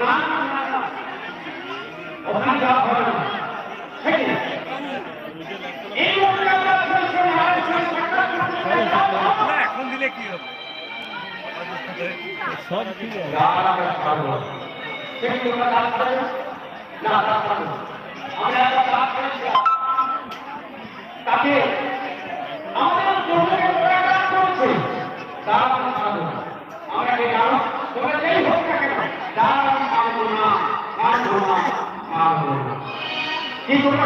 না। ওখানে যাওয়া আছে? এখন দিলে কি হবে তাকে আমাদের জন্মকে ওরা দাঁড় করেছে। দাঁড়াবে ছাড়বো না। আমরা কি জানো? তোমরা যেই হোক না কেন, দাঁড়াবে ছাড়বো না, ছাড়বো না, ছাড়বো না। কি তোমরা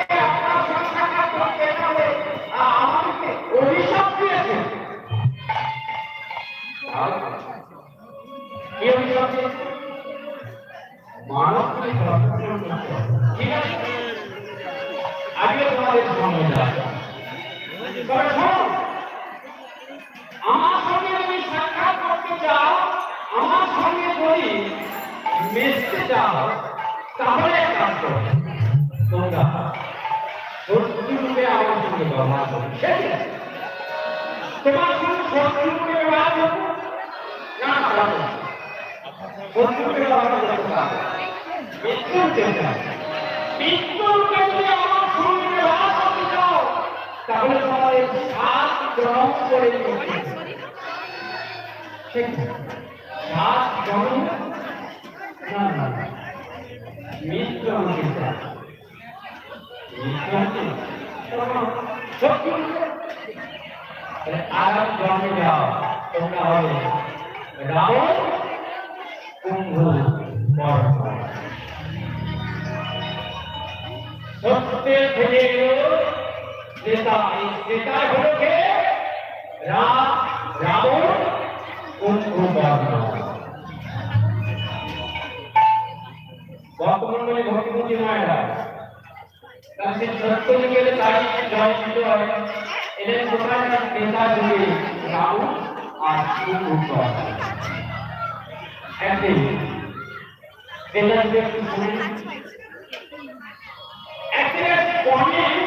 আজকে তোমাদের শোনো, আমার সঙ্গে যদি সাক্ষাৎ করতে চাও আমার সঙ্গে যদি মিশতে চাও তাহলে কাজ করো তোমরা শত্রু আমার সঙ্গে ব্যবহার করো তোমার সঙ্গে শত্রু ব্যবহার করব না তাহলে তোমাদের সাত জনম করে আগাম জন্মে যাও তোমরা হবে রাবণ কুম্ভ বর্ষ সত্যের থেকে এলো নেতা এই নেতা হলো কে রাম রাবণ কুম্ভ বর্ণ বর্তমানে ভক্তিমতী মায়েরা তার সে সত্য গেলে তারই জয় ছিল এদের কোথায় তার নেতা যুগে রাহু আর কুকুর একদিন বেতন একদিনের পরে